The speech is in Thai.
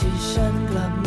ที่ฉันกลับ